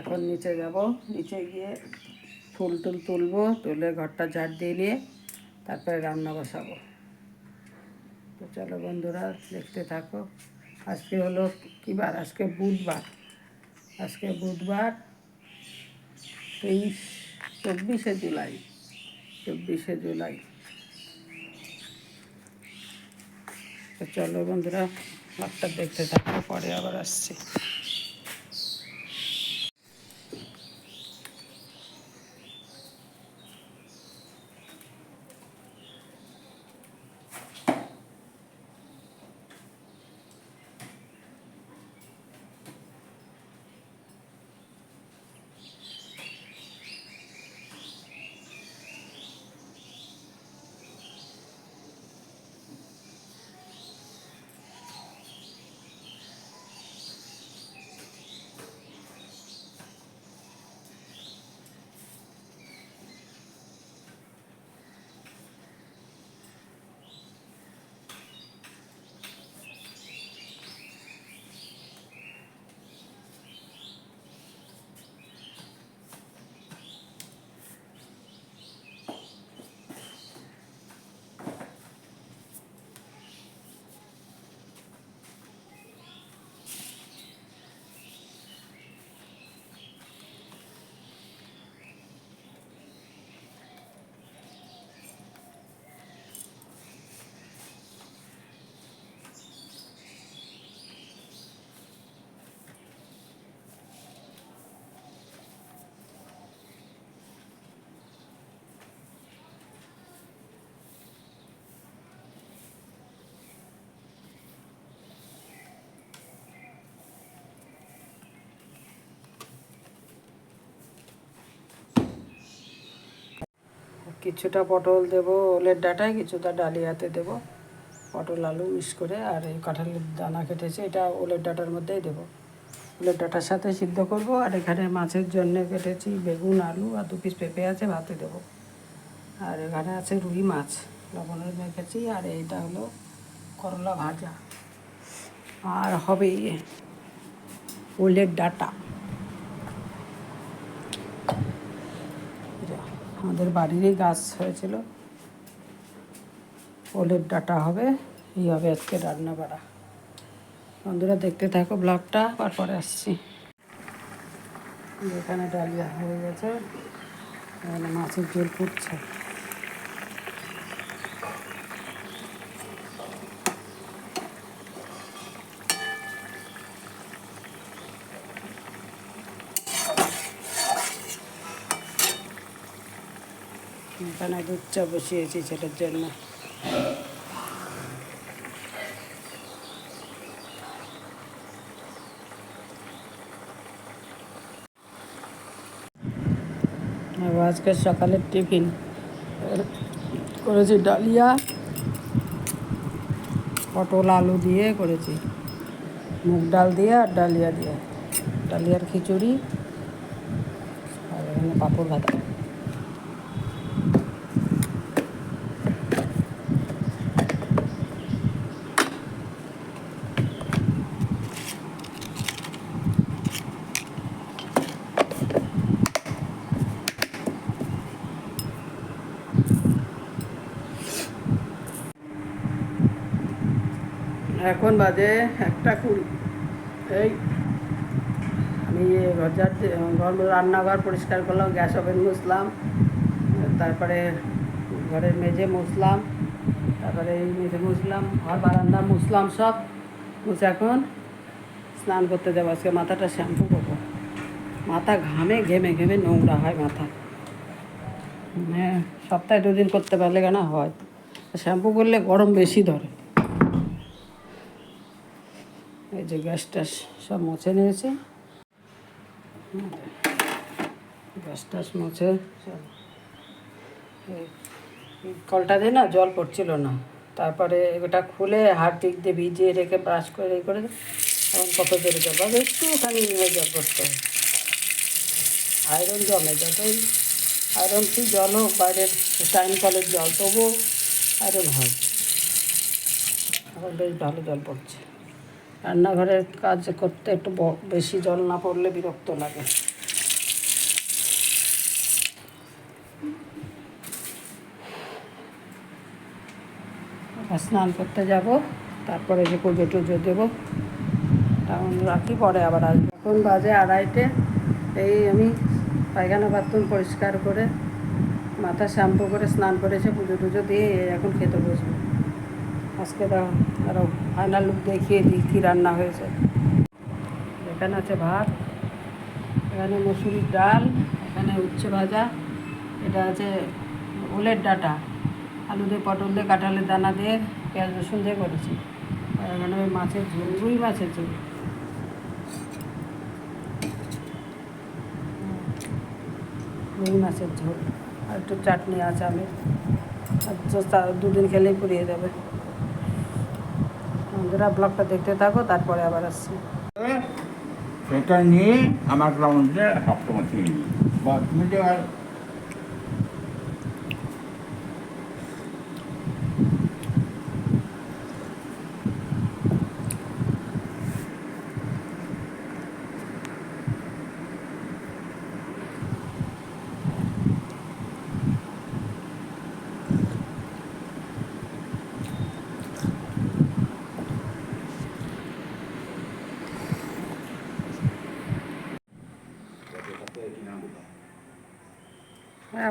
এখন নিচে যাব। নিচে গিয়ে ফুল টুল তুলবো, তুলে ঘরটা ঝাড় দিয়ে নিয়ে তারপরে রান্না বসাবো। তো চলো বন্ধুরা, দেখতে থাকো। আজকে হলো কী বার? আজকে বুধবার। আজকে বুধবার তেইশ, চব্বিশে জুলাই। চব্বিশে জুলাই। তো চলো বন্ধুরা, ঘরটা দেখতে থাকো, পরে আবার আসছি। কিছুটা পটল দেব, ওলের ডাটায় কিছুটা ডালিয়াতে দেব, পটল, আলু মিক্স করে আর এই কাঁঠালের দানা কেটেছে, এটা ওলের ডাটার মধ্যেই দেব। ওলের ডাটার সাথে সিদ্ধ করব আর এখানে মাছের জন্য কেটেছি বেগুন, আলু আর দু পিস পেঁপে আছে, ভাতে দেব। আর এখানে আছে রুই মাছ, লবণের মেখেছি আর এইটা হলো করলা ভাজা। আর হবে ওলের ডাটা যা, আমাদের বাড়িরই গাছ হয়েছিল। ওলের ডাটা হবে, এই হবে আজকে রান্না বাড়া। বন্ধুরা দেখতে থাকো ব্লগটা, তারপরে আসছি। এখানে ডালিয়া হয়ে গেছে মাছের ঝোল ফুটছে। এখানে দুধ চা বসিয়েছি ছেলের জন্য। আজকে সকালের টিফিন। করেছি ডালিয়া, পটল, আলু দিয়ে করেছি। মুগ ডাল দিয়ে আর ডালিয়া দিয়ে। ডালিয়ার খিচুড়ি, আর এখানে পাঁপড় ভাজা। এখন বাজে একটা কুড়ি। এই, আমি ঘর ঘর, রান্নাঘর পরিষ্কার করলাম, গ্যাস ওভেন মুছলাম, তারপরে ঘরের মেঝে মুছলাম, তারপরে এই মেঝে মুছলাম, ঘর, বারান্দা মুছলাম সব, মুছে এখন স্নান করতে যাব, আজকে মাথাটা শ্যাম্পু করব। মাথা ঘামে, ঘেমে ঘেমে নোংরা হয় মাথা। হ্যাঁ সপ্তাহে দুদিন করতে পারলে কেন হয়? শ্যাম্পু করলে গরম বেশি ধরে এই যে গ্যাস ট্যাস সব মুছে নিয়েছি। গ্যাস ট্যাস মুছে কলটা দিয়ে না জল পড়ছিল না। তারপরে ওটা খুলে হাত দিক দিয়ে ভিজিয়ে রেখে ব্রাশ করে এই করে এখন কত জোরে জল আর একটুখানি নিয়ে জল পড়তে হবে আয়রন জমে যতই, আয়রন ফ্রি জল হোক, বাইরের টাইম কলের জল তবুও আয়রন হয়। এখন বেশ ভালো জল পড়ছে। রান্নাঘরের কাজ করতে একটু বেশি জল না পড়লে বিরক্ত লাগে। স্নান করতে যাব, তারপরে যে পুজো টুজো দেবো তখন রাখি, পরে আবার আসব। এখন বাজে আড়াইটে, এই আমি পায়খানা বাথরুম পরিষ্কার করে, মাথা শ্যাম্পু করে স্নান করেছে, পুজো টুজো দিয়ে এখন খেতে বসবো। আজকে দাও আরও ফাইনাল লুক দেখিয়ে দিই কী রান্না হয়েছে। এখানে আছে ভাত, এখানে মসুরির ডাল, এখানে উচ্ছে ভাজা, এটা আছে ওলের ডাটা, আলু দিয়ে পটল দিয়ে, কাঁঠালের দানা দিয়ে, পেঁয়াজ রসুন দিয়ে করেছি। আর এখানে ওই মাছের ঝোল রুই মাছের ঝোল রুই মাছের ঝোল, আর একটু চাটনি আছে আমি দুদিন খেলেই পুড়িয়ে যাবে। বন্ধুরা ব্লগটা দেখতে থাকো, তারপরে আবার আসছি। সেটা নিয়ে আমার গ্রাউন্ডে সপ্তম ছিল বা তুমি যে আর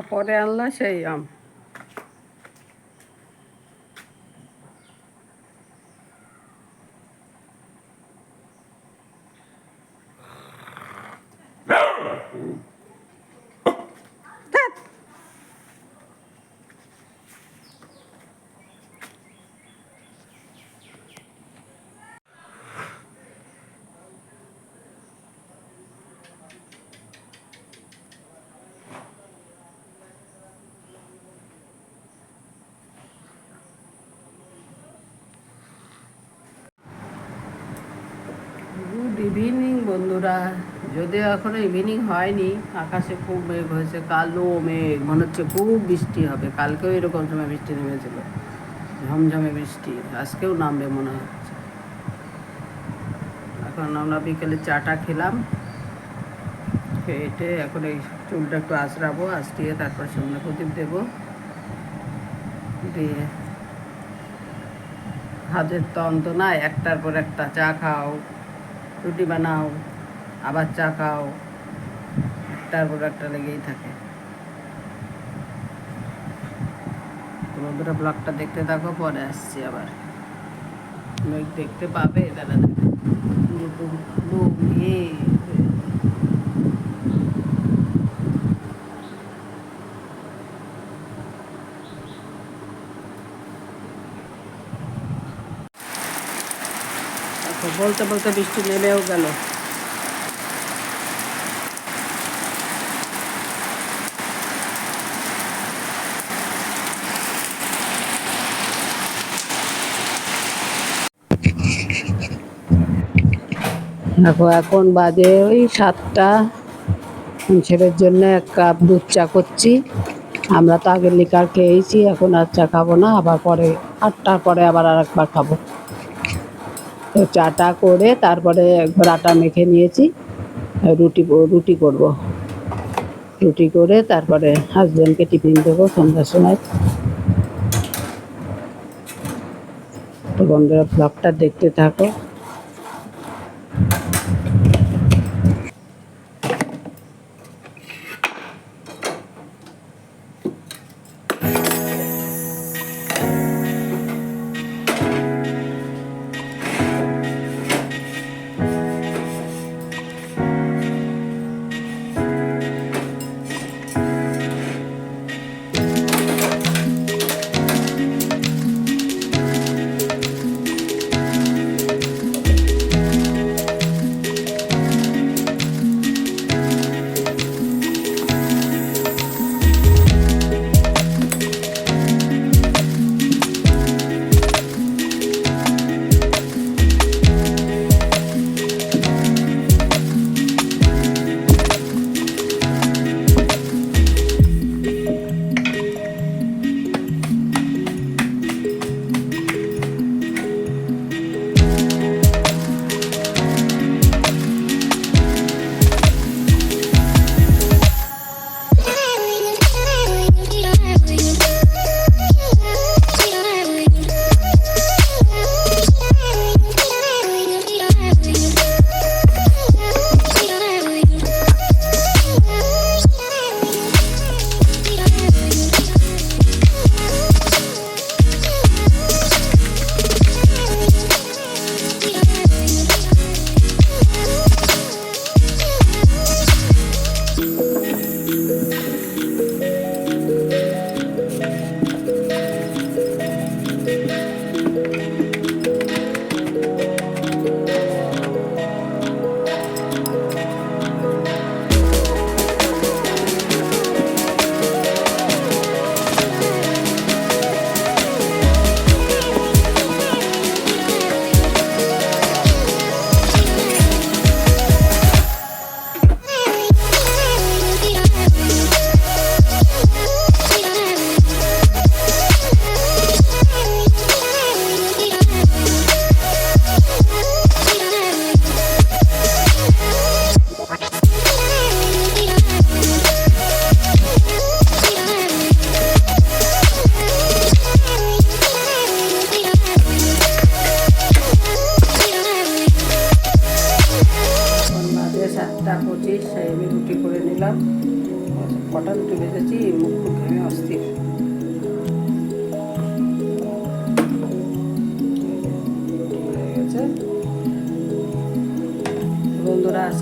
হ্যাঁ পরে আনলা সেই আম গুড ইভিনিং বন্ধুরা। যদিও এখনও ইভিনিং হয়নি, আকাশে খুব মেঘ হয়েছে, কালো মেঘ। মনে হচ্ছে খুব বৃষ্টি হবে। কালকেও এরকম সময় বৃষ্টি নেমেছিল। ঝমঝমে বৃষ্টি। আজকেও নামবে মনে হচ্ছে। এখন আমরা বিকেলে চাটা খেলাম। খেটে এখন এই চুলটা একটু আঁচড়াবো, আঁচড়িয়ে তারপর সামনে প্রদীপ দেবো। দিয়ে হাতের তো অন্ত নাই একটার পর একটা চা খাও। রুটি বানাও, আবার চা খাও, একটার পর একটা লেগেই থাকে। তোমাদের ব্লগটা দেখতে থাকো, পরে আসছি আবার। দেখতে পাবে দাদা এরকম লোক ইয়ে হয়ে তারপর বলতে বলতে বৃষ্টি নেমেও গেল। দেখো, এখন বাজে ওই সাতটা। ছেলের জন্য এক কাপ দুধ চা করছি। আমরা তো আগে লিকার খেয়েছি, এখন আর চা খাব না। আবার পরে, আটটার পরে আবার আর একবার খাব। চাটা করে তারপরে আটা মেখে নিয়েছি। রুটি রুটি করব। রুটি করে তারপরে হাজব্যান্ডকে টিফিন দেবো সন্ধ্যার সময়। তো বন্ধুরা, ব্লগটা দেখতে থাকো।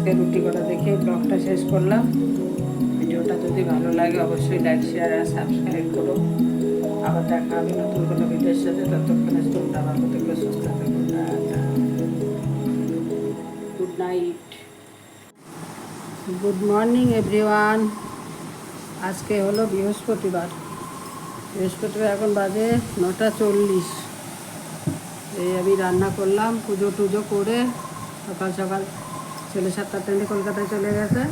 আজকে রুটি করা দেখে ব্লগটা শেষ করলাম। ভিডিওটা যদি ভালো লাগে অবশ্যই লাইক শেয়ার আর সাবস্ক্রাইব করো। আবার দেখা হবে নতুন কোনো ভিডিওর সাথে। ততক্ষণে তোমরা ভালো থেকে সুস্থ থাকো good night good morning everyone আজকে হলো বৃহস্পতিবার। বৃহস্পতিবার এখন বাজে নটা চল্লিশ। এই আমি রান্না করলাম, পুজো টুজো করে সকাল সকাল ছেলে সাতটা ট্রেনে কলকাতায় চলে গেছে।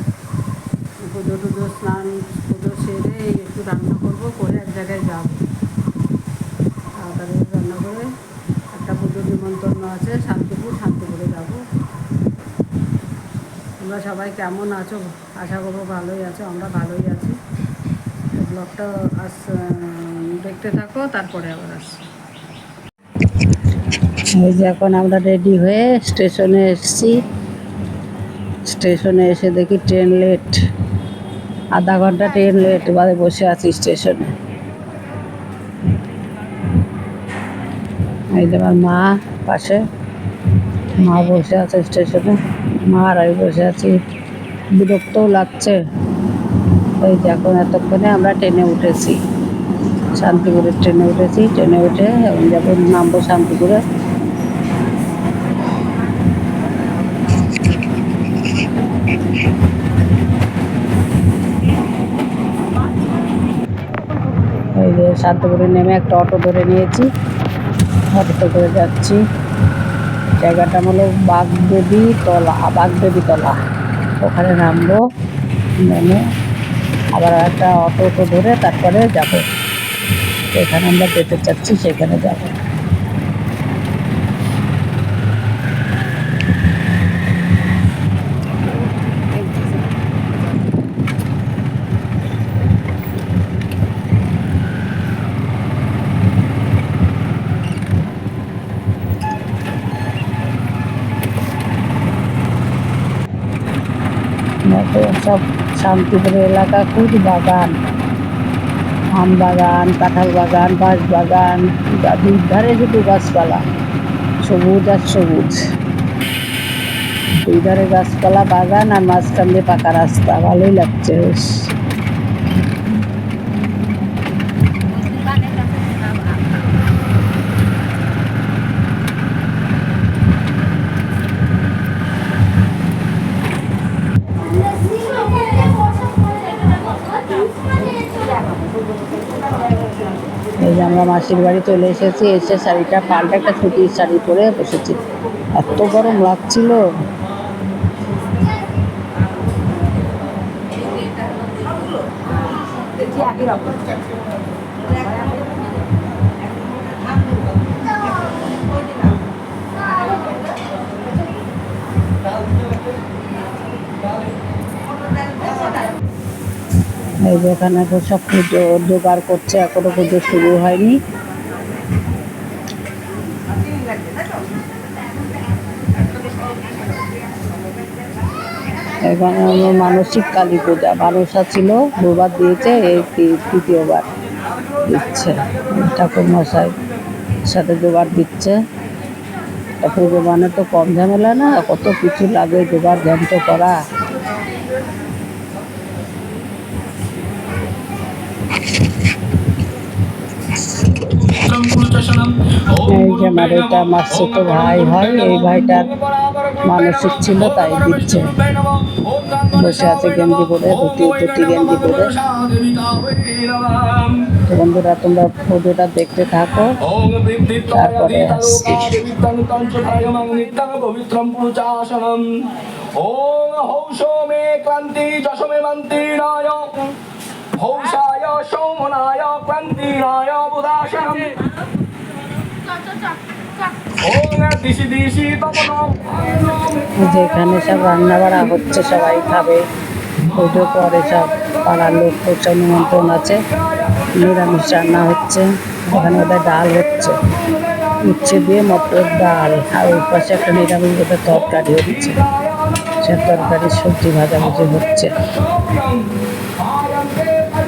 পুজো টুজো, স্নান পুজো সেরে একটু রান্না করব, করে এক জায়গায় যাব। তাড়াতাড়ি রান্না করে একটা পুজো নিমন্ত্রণ আছে, শান্তিপুর, শান্তিপুরে যাব। তোমরা সবাই কেমন আছো? আশা করব ভালোই আছো, আমরা ভালোই আছি। ব্লগটা আস দেখতে থাকো, তারপরে আবার আসছি। এই যে এখন আমরা রেডি হয়ে স্টেশনে এসেছি। স্টেশনে এসে দেখি ট্রেন লেট। আধা ঘণ্টা ট্রেন লেট, বাদে বসে আছি স্টেশনে। এই যে আমার মা পাশে। মা বসে আছে স্টেশনে। মা আর আমি বসে আছি। বিরক্তও লাগছে। ওই যে এখন এতক্ষণে আমরা ট্রেনে উঠেছি। শান্তিপুরের ট্রেনে উঠেছি। ট্রেনে উঠে এখন যাব নামবো শান্তিপুরে। শান্তিপুরে নেমে একটা অটো ধরে নিয়েছি। অটো করে যাচ্ছি। জায়গাটা হলো বাগদেবী তলা বাগদেবী তলা। ওখানে নামবো, নেমে আবার একটা অটো ধরে তারপরে যাব। এখানে আমরা যেতে চাচ্ছি সেখানে যাব। সব শান্তিপুর এলাকা খুব বাগান, আম বাগান, কাঁঠাল বাগান, বাঁশ বাগান, দুই ধারে শুধু গাছপালা, সবুজ আর সবুজ। দুই ধারে গাছপালা, বাগান আর মাঝখান দিয়ে পাকা রাস্তা, ভালোই লাগছে, বেশ। আমরা মাসির বাড়ি চলে এসেছি, এসে শাড়িটা পাল্টা একটা ছুটির শাড়ি পরে বসেছি। এত গরম লাগছিল। এই যে এখানে সব পুজো জোগাড় করছে, এখনও পুজো শুরু হয়নি। এখানে হলো মানসিক কালী পূজা। মানুষা ছিল, দুবার দিয়েছে, এই তৃতীয়বার দিচ্ছে। ঠাকুর মশাই সাথে জোগাড় দিচ্ছে। পুজো মানে তো কম ঝামেলা না, কত কিছু লাগে জোগাড় যন্ত্র করা। যে আমার এটা ছোট ভাই হয় এই ভাইটার মানসিক ছিল তাই দিচ্ছে। বসে আছে গেঞ্জি পরে, ধুতি ধুতি, গেঞ্জি পরে। বন্ধুরা, তোমরা ভিডিওটা দেখতে থাকো। তারপরে। ওম হৌষমে ক্রান্তি যশমে মন্ত্রীনায় যেখানে সব রান্না বাড়া হচ্ছে, সবাই খাবে। পুজো পরে সব পাড়ার লোক সব নিমন্ত্রণ আছে। নিরামিষ রান্না হচ্ছে। ওখানে ওদের ডাল হচ্ছে। উচ্ছে দিয়ে মটর ডাল। আর ওই পাশে একটা নিরামিষ ওদের তরকারি হচ্ছে। সে তরকারি সবজি ভাজাভুজি হচ্ছে। সৌম্যং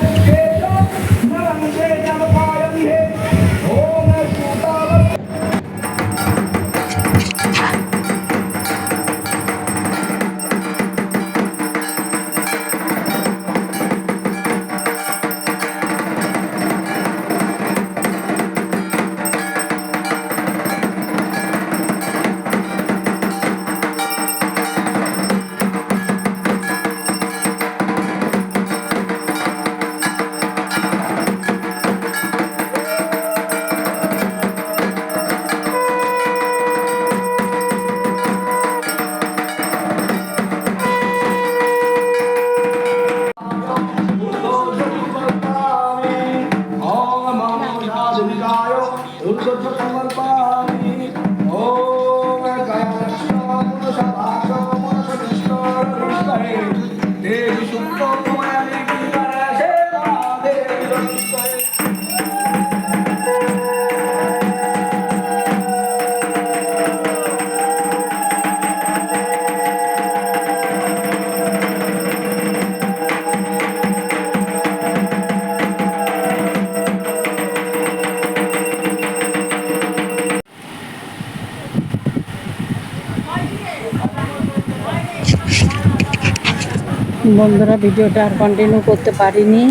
বন্ধুরা, ভিডিওটা আর কন্টিনিউ করতে পারিনি।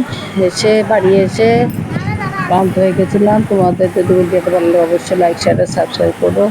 এসে বাড়ি এসে ক্লান্ত হয়ে গেছিলাম। তোমাদের যদি ভিডিওটা ভালো অবশ্যই লাইক শেয়ার সাবস্ক্রাইব করো।